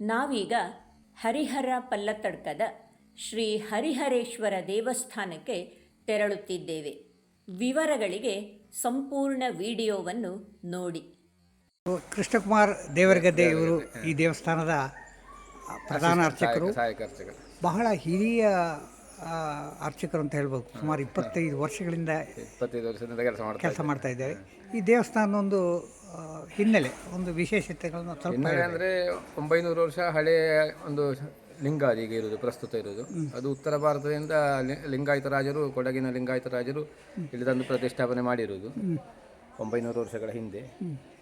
ನಾವೀಗ ಹರಿಹರ ಪಲ್ಲತಡ್ಕದ ಶ್ರೀ ಹರಿಹರೇಶ್ವರ ದೇವಸ್ಥಾನಕ್ಕೆ ತೆರಳುತ್ತಿದ್ದೇವೆ. ವಿವರಗಳಿಗೆ ಸಂಪೂರ್ಣ ವಿಡಿಯೋವನ್ನು ನೋಡಿ. ಕೃಷ್ಣಕುಮಾರ್ ದೇವರಗದ್ದೆ ಇವರು ಈ ದೇವಸ್ಥಾನದ ಪ್ರಧಾನ ಅರ್ಚಕರು. ಬಹಳ ಹಿರಿಯ ಅರ್ಚಕರು ಅಂತ ಹೇಳ್ಬೋದು. ಸುಮಾರು ಇಪ್ಪತ್ತೈದು ವರ್ಷಗಳಿಂದ ಇಪ್ಪತ್ತೈದು ವರ್ಷದಿಂದ ಕೆಲಸ ಮಾಡ್ತಾರೆ ಕೆಲಸ ಮಾಡ್ತಾ ಇದ್ದಾರೆ. ಈ ದೇವಸ್ಥಾನದ ಒಂದು ಹಿನ್ನೆಲೆ ಒಂದು ವಿಶೇಷತೆಗಳನ್ನು ಸ್ವಲ್ಪ ಹಿನ್ನೆಲೆ ಅಂದರೆ ಒಂಬೈನೂರು ವರ್ಷ ಹಳೆಯ ಒಂದು ಲಿಂಗ ಈಗ ಇರುವುದು ಪ್ರಸ್ತುತ ಇರುವುದು. ಅದು ಉತ್ತರ ಭಾರತದಿಂದ ಲಿ- ಲಿಂಗಾಯತ ರಾಜರು ಕೊಡಗಿನ ಲಿಂಗಾಯತ ರಾಜರು ಇಲ್ಲಿ ತಂದು ಪ್ರತಿಷ್ಠಾಪನೆ ಮಾಡಿರುವುದು. ಒಂಬೈನೂರು ವರ್ಷಗಳ ಹಿಂದೆ.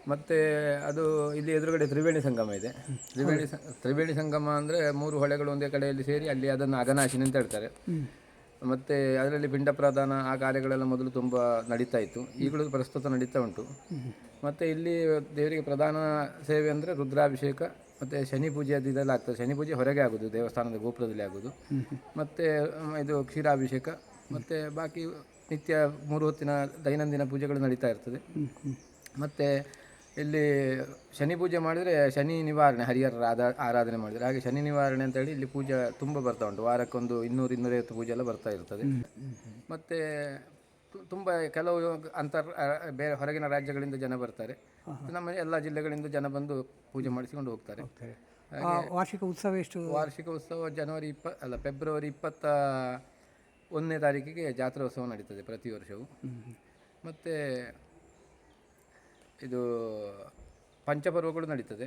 ಮತ್ತೆ ಅದು ಇಲ್ಲಿ ಎದುರುಗಡೆ ತ್ರಿವೇಣಿ ಸಂಗಮ ಇದೆ. ತ್ರಿವೇಣಿ ಸ- ತ್ರಿವೇಣಿ ಸಂಗಮ ಅಂದರೆ ಮೂರು ಹೊಳೆಗಳು ಒಂದೇ ಕಡೆಯಲ್ಲಿ ಸೇರಿ ಅಲ್ಲಿ ಅದನ್ನು ಅಗನಾಶಿನಿ ಅಂತ ಹೇಳ್ತಾರೆ. ಮತ್ತೆ ಅದರಲ್ಲಿ ಪಿಂಡ ಪ್ರದಾನ ಆ ಕಾರ್ಯಗಳೆಲ್ಲ ಮೊದಲು ತುಂಬ ನಡೀತಾ ಇತ್ತು. ಈಗಲೂ ಪ್ರಸ್ತುತ ನಡೀತಾ ಉಂಟು. ಮತ್ತೆ ಇಲ್ಲಿ ದೇವರಿಗೆ ಪ್ರಧಾನ ಸೇವೆ ಅಂದರೆ ರುದ್ರಾಭಿಷೇಕ ಮತ್ತು ಶನಿ ಪೂಜೆ ಅದು ಇದೆಲ್ಲ ಆಗ್ತದೆ. ಶನಿ ಪೂಜೆ ಹೊರಗೆ ಆಗೋದು ದೇವಸ್ಥಾನದ ಗೋಪುರದಲ್ಲಿ ಆಗೋದು. ಮತ್ತು ಮ್, ಇದು ಕ್ಷೀರಾಭಿಷೇಕ ಮತ್ತು ಬಾಕಿ ನಿತ್ಯ ಮೂರು ಹೊತ್ತಿನ ದೈನಂದಿನ ಪೂಜೆಗಳು ನಡೀತಾ ಇರ್ತದೆ. ಮತ್ತು ಇಲ್ಲಿ ಶನಿ ಪೂಜೆ ಮಾಡಿದರೆ ಶನಿ ನಿವಾರಣೆ ಹರಿಹರ ಆದ ಆರಾಧನೆ ಮಾಡಿದರೆ. ಹಾಗೆ ಶನಿ ನಿವಾರಣೆ ಅಂತೇಳಿ ಇಲ್ಲಿ ಪೂಜೆ ತುಂಬ ಬರ್ತಾ ಉಂಟು. ವಾರಕ್ಕೊಂದು ಇನ್ನೂರು ಇನ್ನೂರೈವತ್ತು ಪೂಜೆ ಎಲ್ಲ ಬರ್ತಾ ಇರ್ತದೆ. ಮತ್ತು ತುಂಬ ಕೆಲವು ಅಂತರ್ ಬೇರೆ ಹೊರಗಿನ ರಾಜ್ಯಗಳಿಂದ ಜನ ಬರ್ತಾರೆ. ನಮ್ಮ ಎಲ್ಲ ಜಿಲ್ಲೆಗಳಿಂದ ಜನ ಬಂದು ಪೂಜೆ ಮಾಡಿಸಿಕೊಂಡು ಹೋಗ್ತಾರೆ. ವಾರ್ಷಿಕ ಉತ್ಸವ ಎಷ್ಟು? ವಾರ್ಷಿಕ ಉತ್ಸವ ಜನವರಿ ಇಪ್ಪ ಅಲ್ಲ ಫೆಬ್ರವರಿ ಇಪ್ಪತ್ತ ಒಂದನೇ ತಾರೀಕಿಗೆ ಜಾತ್ರೋತ್ಸವ ನಡೀತದೆ ಪ್ರತಿ ವರ್ಷವೂ. ಮತ್ತು ಇದು ಪಂಚಪರ್ವಗಳು ನಡೀತದೆ.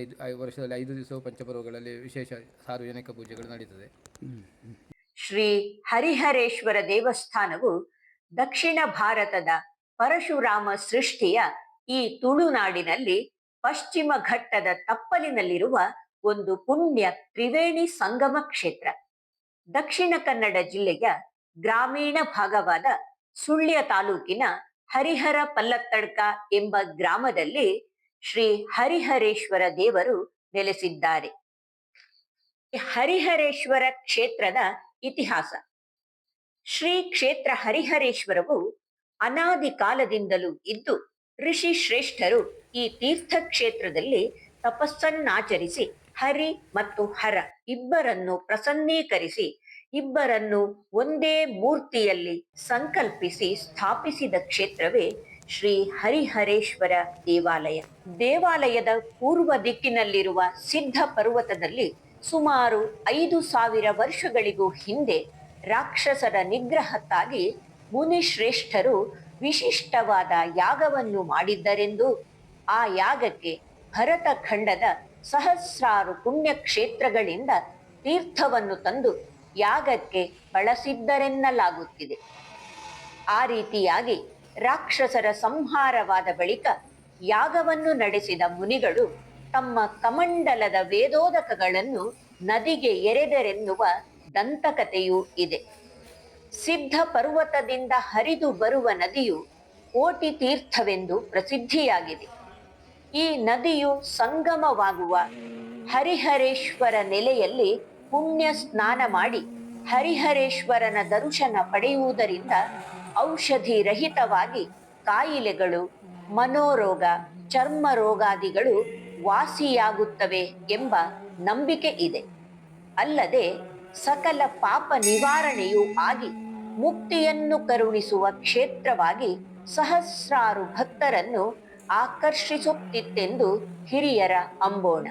ಐದು ಐದು ವರ್ಷದಲ್ಲಿ ಐದು ದಿವಸ ಪಂಚಪರ್ವಗಳಲ್ಲಿ ವಿಶೇಷ ಸಾರ್ವಜನಿಕ ಪೂಜೆಗಳು ನಡೀತದೆ. ಶ್ರೀ ಹರಿಹರೇಶ್ವರ ದೇವಸ್ಥಾನವು ದಕ್ಷಿಣ ಭಾರತದ ಪರಶುರಾಮ ಸೃಷ್ಟಿಯ ಈ ತುಳುನಾಡಿನಲ್ಲಿ ಪಶ್ಚಿಮ ಘಟ್ಟದ ತಪ್ಪಲಿನಲ್ಲಿರುವ ಒಂದು ಪುಣ್ಯ ತ್ರಿವೇಣಿ ಸಂಗಮ ಕ್ಷೇತ್ರ. ದಕ್ಷಿಣ ಕನ್ನಡ ಜಿಲ್ಲೆಯ ಗ್ರಾಮೀಣ ಭಾಗವಾದ ಸುಳ್ಯ ತಾಲೂಕಿನ ಹರಿಹರ ಪಲ್ಲತ್ತಡ್ಕ ಎಂಬ ಗ್ರಾಮದಲ್ಲಿ ಶ್ರೀ ಹರಿಹರೇಶ್ವರ ದೇವರು ನೆಲೆಸಿದ್ದಾರೆ. ಹರಿಹರೇಶ್ವರ ಕ್ಷೇತ್ರದ ಇತಿಹಾಸ. ಶ್ರೀ ಕ್ಷೇತ್ರ ಹರಿಹರೇಶ್ವರವು ಅನಾದಿ ಕಾಲದಿಂದಲೂ ಇದ್ದು, ಋಷಿ ಶ್ರೇಷ್ಠರು ಈ ತೀರ್ಥ ಕ್ಷೇತ್ರದಲ್ಲಿ ತಪಸ್ಸನ್ನಾಚರಿಸಿ ಹರಿ ಮತ್ತು ಹರ ಇಬ್ಬರನ್ನು ಪ್ರಸನ್ನೀಕರಿಸಿ ಇಬ್ಬರನ್ನು ಒಂದೇ ಮೂರ್ತಿಯಲ್ಲಿ ಸಂಕಲ್ಪಿಸಿ ಸ್ಥಾಪಿಸಿದ ಕ್ಷೇತ್ರವೇ ಶ್ರೀ ಹರಿಹರೇಶ್ವರ ದೇವಾಲಯ. ದೇವಾಲಯದ ಪೂರ್ವ ದಿಕ್ಕಿನಲ್ಲಿರುವ ಸಿದ್ಧ ಪರ್ವತದಲ್ಲಿ ಸುಮಾರು ಐದು ಸಾವಿರ ವರ್ಷಗಳಿಗೂ ಹಿಂದೆ ರಾಕ್ಷಸರ ನಿಗ್ರಹಕ್ಕಾಗಿ ಮುನಿಶ್ರೇಷ್ಠರು ವಿಶಿಷ್ಟವಾದ ಯಾಗವನ್ನು ಮಾಡಿದ್ದರೆಂದು ಆ ಯಾಗಕ್ಕೆ ಭರತ ಖಂಡದ ಸಹಸ್ರಾರು ಪುಣ್ಯಕ್ಷೇತ್ರಗಳಿಂದ ತೀರ್ಥವನ್ನು ತಂದು ಯಾಗಕ್ಕೆ ಬಳಸಿದ್ದರೆನ್ನಲಾಗುತ್ತಿದೆ. ಆ ರೀತಿಯಾಗಿ ರಾಕ್ಷಸರ ಸಂಹಾರವಾದ ಬಳಿಕ ಯಾಗವನ್ನು ನಡೆಸಿದ ಮುನಿಗಳು ತಮ್ಮ ಕಮಂಡಲದ ವೇದೋದಕಗಳನ್ನು ನದಿಗೆ ಎರೆದರೆನ್ನುವ ದಂತಕಥೆಯೂ ಇದೆ. ಸಿದ್ಧ ಪರ್ವತದಿಂದ ಹರಿದು ಬರುವ ನದಿಯು ಕೋಟಿ ತೀರ್ಥವೆಂದು ಪ್ರಸಿದ್ಧಿಯಾಗಿದೆ. ಈ ನದಿಯು ಸಂಗಮವಾಗುವ ಹರಿಹರೇಶ್ವರ ನೆಲೆಯಲ್ಲಿ ಪುಣ್ಯ ಸ್ನಾನ ಮಾಡಿ ಹರಿಹರೇಶ್ವರನ ದರ್ಶನ ಪಡೆಯುವುದರಿಂದ ಔಷಧಿ ರಹಿತವಾಗಿ ಕಾಯಿಲೆಗಳು, ಮನೋರೋಗ ಚರ್ಮ ರೋಗಾದಿಗಳು ವಾಸಿಯಾಗುತ್ತವೆ ಎಂಬ ನಂಬಿಕೆ ಇದೆ. ಅಲ್ಲದೆ ಸಕಲ ಪಾಪ ನಿವಾರಣೆಯೂ ಆಗಿ ಮುಕ್ತಿಯನ್ನು ಕರುಣಿಸುವ ಕ್ಷೇತ್ರವಾಗಿ ಸಹಸ್ರಾರು ಭಕ್ತರನ್ನು ಆಕರ್ಷಿಸುತ್ತಿತ್ತೆಂದು ಹಿರಿಯರ ಅಂಬೋಣ.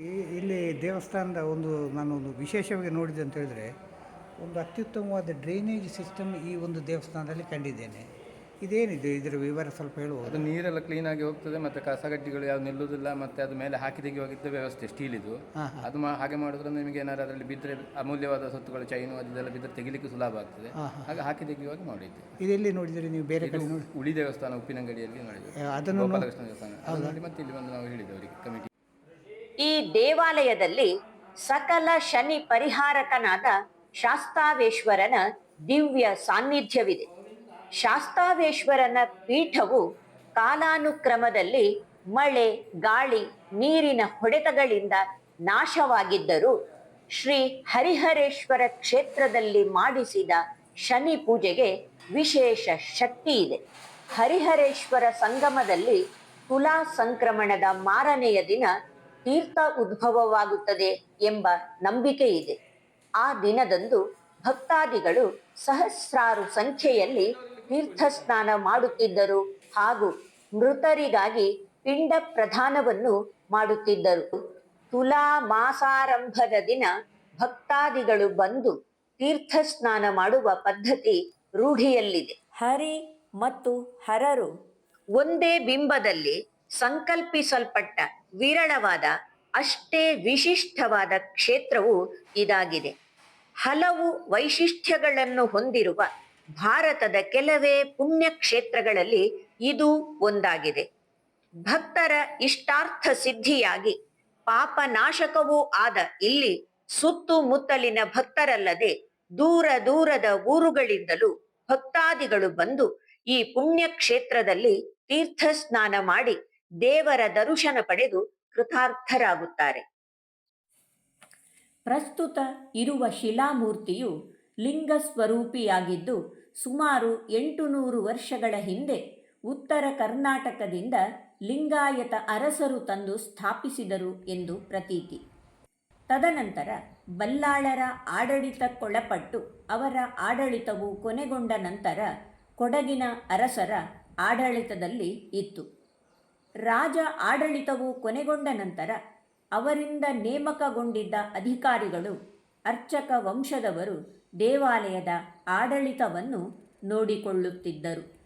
ಈ- ಇಲ್ಲಿ ದೇವಸ್ಥಾನದ ಒಂದು ನಾನು ಒಂದು ವಿಶೇಷವಾಗಿ ನೋಡಿದೆ ಅಂತ ಹೇಳಿದ್ರೆ ಒಂದು ಅತ್ಯುತ್ತಮವಾದ ಡ್ರೈನೇಜ್ ಸಿಸ್ಟಮ್ ಈ ಒಂದು ದೇವಸ್ಥಾನದಲ್ಲಿ ಕಂಡಿದ್ದೇನೆ. ಇದೇನಿದೆ? ಇದರ ವಿವರ ಸ್ವಲ್ಪ ಹೇಳುವುದು ಅದು ನೀರೆಲ್ಲ ಕ್ಲೀನಾಗಿ ಹೋಗ್ತದೆ ಮತ್ತು ಕಸಗಡ್ಡಿಗಳು ಯಾವ್ದು ನಿಲ್ಲುವುದಿಲ್ಲ ಮತ್ತು ಅದು ಮೇಲೆ ಹಾಕಿ ತೆಗೆಯುವಾಗಿದ್ದ ವ್ಯವಸ್ಥೆ ಸ್ಟೀಲಿದು ಇದು. ಅದು ಮಾ ಹಾಗೆ ಮಾಡಿದ್ರೆ ನಿಮಗೆ ಏನಾದ್ರು ಅದರಲ್ಲಿ ಬಿದ್ದರೆ ಅಮೂಲ್ಯವಾದ ಸ್ವತ್ತುಗಳು ಚೈನು ಅದೆಲ್ಲ ಬಿದ್ದರೆ ತೆಗಿಲಿಕ್ಕೆ ಸುಲಭ ಆಗ್ತದೆ. ಹಾಗೆ ಹಾಕಿ ತೆಗೆಯುವಾಗ ಮಾಡಿದ್ದೆ. ಇದೆಲ್ಲಿ ನೋಡಿದರೆ ನೀವು ಬೇರೆ ಕಡೆ ನೋಡಿ? ಉಳಿ ದೇವಸ್ಥಾನ ಉಪ್ಪಿನಂಗಡಿಯಲ್ಲಿ ನೋಡಿದ್ದೆ. ಅದನ್ನು ಗೋಪಾಲಕೃಷ್ಣ ದೇವಸ್ಥಾನ. ಅದು ನೋಡಿ ಮತ್ತೆ ಇಲ್ಲಿ ಬಂದು ನಾವು ಹೇಳಿದ್ದೆ ಅವರಿಗೆ ಕಮಿಟಿ. ದೇವಾಲಯದಲ್ಲಿ ಸಕಲ ಶನಿ ಪರಿಹಾರಕನಾದ ಶಾಸ್ತಾವೇಶ್ವರನ ದಿವ್ಯ ಸಾನ್ನಿಧ್ಯವಿದೆ. ಶಾಸ್ತಾವೇಶ್ವರನ ಪೀಠವು ಕಾಲಾನುಕ್ರಮದಲ್ಲಿ ಮಳೆ, ಗಾಳಿ, ನೀರಿನ ಹೊಡೆತಗಳಿಂದ ನಾಶವಾಗಿದ್ದರೂ ಶ್ರೀ ಹರಿಹರೇಶ್ವರ ಕ್ಷೇತ್ರದಲ್ಲಿ ಮಾಡಿಸಿದ ಶನಿ ಪೂಜೆಗೆ ವಿಶೇಷ ಶಕ್ತಿ ಇದೆ. ಹರಿಹರೇಶ್ವರ ಸಂಗಮದಲ್ಲಿ ತುಲಾ ಸಂಕ್ರಮಣದ ಮಾರನೆಯ ದಿನ ತೀರ್ಥ ಉದ್ಭವವಾಗುತ್ತದೆ ಎಂಬ ನಂಬಿಕೆ ಇದೆ. ಆ ದಿನದಂದು ಭಕ್ತಾದಿಗಳು ಸಹಸ್ರಾರು ಸಂಖ್ಯೆಯಲ್ಲಿ ತೀರ್ಥ ಸ್ನಾನ ಮಾಡುತ್ತಿದ್ದರು ಹಾಗೂ ಮೃತರಿಗಾಗಿ ಪಿಂಡ ಪ್ರಧಾನವನ್ನು ಮಾಡುತ್ತಿದ್ದರು. ತುಲಾ ಮಾಸಾರಂಭದ ದಿನ ಭಕ್ತಾದಿಗಳು ಬಂದು ತೀರ್ಥ ಸ್ನಾನ ಮಾಡುವ ಪದ್ಧತಿ ರೂಢಿಯಲ್ಲಿದೆ. ಹರಿ ಮತ್ತು ಹರರು ಒಂದೇ ಬಿಂಬದಲ್ಲಿ ಸಂಕಲ್ಪಿಸಲ್ಪಟ್ಟ ವಿರಳವಾದ, ಅಷ್ಟೇ ವಿಶಿಷ್ಟವಾದ ಕ್ಷೇತ್ರವು ಇದಾಗಿದೆ. ಹಲವು ವೈಶಿಷ್ಟ್ಯಗಳನ್ನು ಹೊಂದಿರುವ ಭಾರತದ ಕೆಲವೇ ಪುಣ್ಯ ಕ್ಷೇತ್ರಗಳಲ್ಲಿ ಇದು ಒಂದಾಗಿದೆ. ಭಕ್ತರ ಇಷ್ಟಾರ್ಥ ಸಿದ್ಧಿಯಾಗಿ ಪಾಪನಾಶಕವೂ ಆದ ಇಲ್ಲಿ ಸುತ್ತುಮುತ್ತಲಿನ ಭಕ್ತರಲ್ಲದೆ ದೂರ ದೂರದ ಊರುಗಳಿಂದಲೂ ಭಕ್ತಾದಿಗಳು ಬಂದು ಈ ಪುಣ್ಯ ಕ್ಷೇತ್ರದಲ್ಲಿ ತೀರ್ಥ ಸ್ನಾನ ಮಾಡಿ ದೇವರ ದರ್ಶನ ಪಡೆದು ಕೃತಾರ್ಥರಾಗುತ್ತಾರೆ. ಪ್ರಸ್ತುತ ಇರುವ ಶಿಲಾಮೂರ್ತಿಯು ಲಿಂಗ ಸ್ವರೂಪಿಯಾಗಿದ್ದು ಸುಮಾರು ಎಂಟು ನೂರು ವರ್ಷಗಳ ಹಿಂದೆ ಉತ್ತರ ಕರ್ನಾಟಕದಿಂದ ಲಿಂಗಾಯತ ಅರಸರು ತಂದು ಸ್ಥಾಪಿಸಿದರು ಎಂದು ಪ್ರತೀತಿ. ತದನಂತರ ಬಲ್ಲಾಳರ ಆಡಳಿತಕ್ಕೊಳಪಟ್ಟು ಅವರ ಆಡಳಿತವು ಕೊನೆಗೊಂಡ ನಂತರ ಕೊಡಗಿನ ಅರಸರ ಆಡಳಿತದಲ್ಲಿ ಇತ್ತು. ರಾಜ ಆಡಳಿತವು ಕೊನೆಗೊಂಡ ನಂತರ ಅವರಿಂದ ನೇಮಕಗೊಂಡಿದ್ದ ಅಧಿಕಾರಿಗಳು ಅರ್ಚಕ ವಂಶದವರು ದೇವಾಲಯದ ಆಡಳಿತವನ್ನು ನೋಡಿಕೊಳ್ಳುತ್ತಿದ್ದರು.